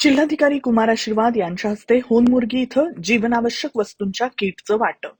जिल्हाधिकारी कुमार आशीर्वाद यांच्या हस्ते होनमुर्गी इथं जीवनावश्यक वस्तूंच्या किटचं वाटप.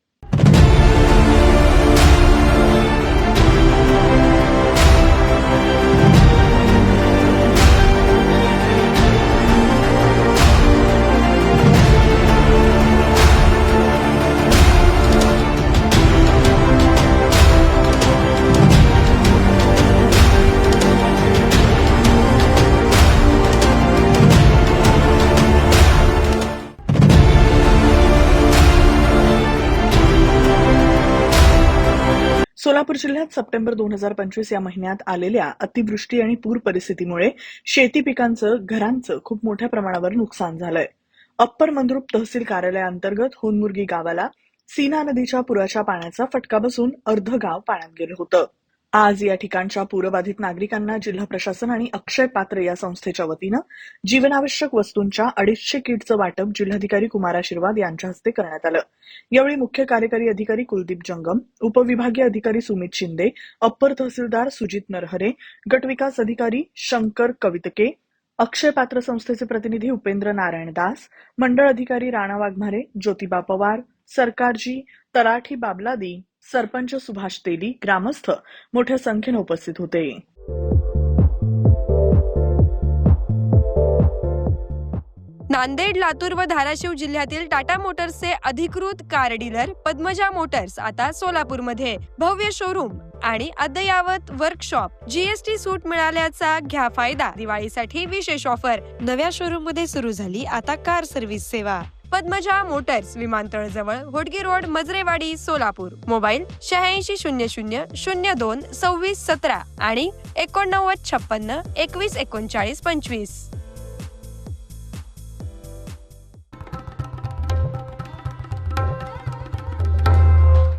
सोलापूर जिल्ह्यात सप्टेंबर दोन हजार पंचवीस या महिन्यात आलेल्या अतिवृष्टी आणि पूर परिस्थितीमुळे शेती पिकांचं घरांचं खूप मोठ्या प्रमाणावर नुकसान झालंय. अप्पर मंद्रुप तहसील कार्यालयाअंतर्गत होनमुर्गी गावाला सीना नदीच्या पुराच्या पाण्याचा फटका बसून अर्ध गाव पाण्यात गेलं होतं. आज या ठिकाणच्या पूरबाधित नागरिकांना जिल्हा प्रशासन आणि अक्षय पात्र या संस्थेच्या वतीनं जीवनावश्यक वस्तूंच्या अडीचशे किटचं वाटप जिल्हाधिकारी कुमार आशीर्वाद यांच्या हस्ते करण्यात आलं. यावेळी मुख्य कार्यकारी अधिकारी कुलदीप जंगम उपविभागीय अधिकारी सुमित शिंदे अप्पर तहसीलदार सुजित नरहरे गटविकास अधिकारी शंकर कवितके अक्षय पात्र संस्थेचे प्रतिनिधी उपेंद्र नारायण दास मंडळ अधिकारी राणा वाघमारे ज्योतिबा पवार सरकारजी तराठी बाबलादी सरपंच सुभाष तेली ग्रामस्थ मोठ्या संख्येनं उपस्थित होते. नांदेड लातूर व धाराशिव जिल्ह्यातील टाटा मोटर्सचे अधिकृत कार डीलर पद्मजा मोटर्स आता सोलापूरमध्ये. भव्य शोरूम आणि अद्ययावत वर्कशॉप जीएसटी सूट मिळाल्याचा घ्या फायदा. दिवाळीसाठी विशेष ऑफर नव्या शोरूममध्ये सुरू झाली आता कार सर्व्हिस सेवा. पद्मजा मोटर्स विमानतळजवळ होडगी रोड मजरेवाडी सोलापूर. मोबाईल शहाऐंशी शून्य शून्य शून्य दोन सव्वीस सतरा आणि एकोणनव्वद छप्पन्न एकवीस एकोणचाळीस पंचवीस.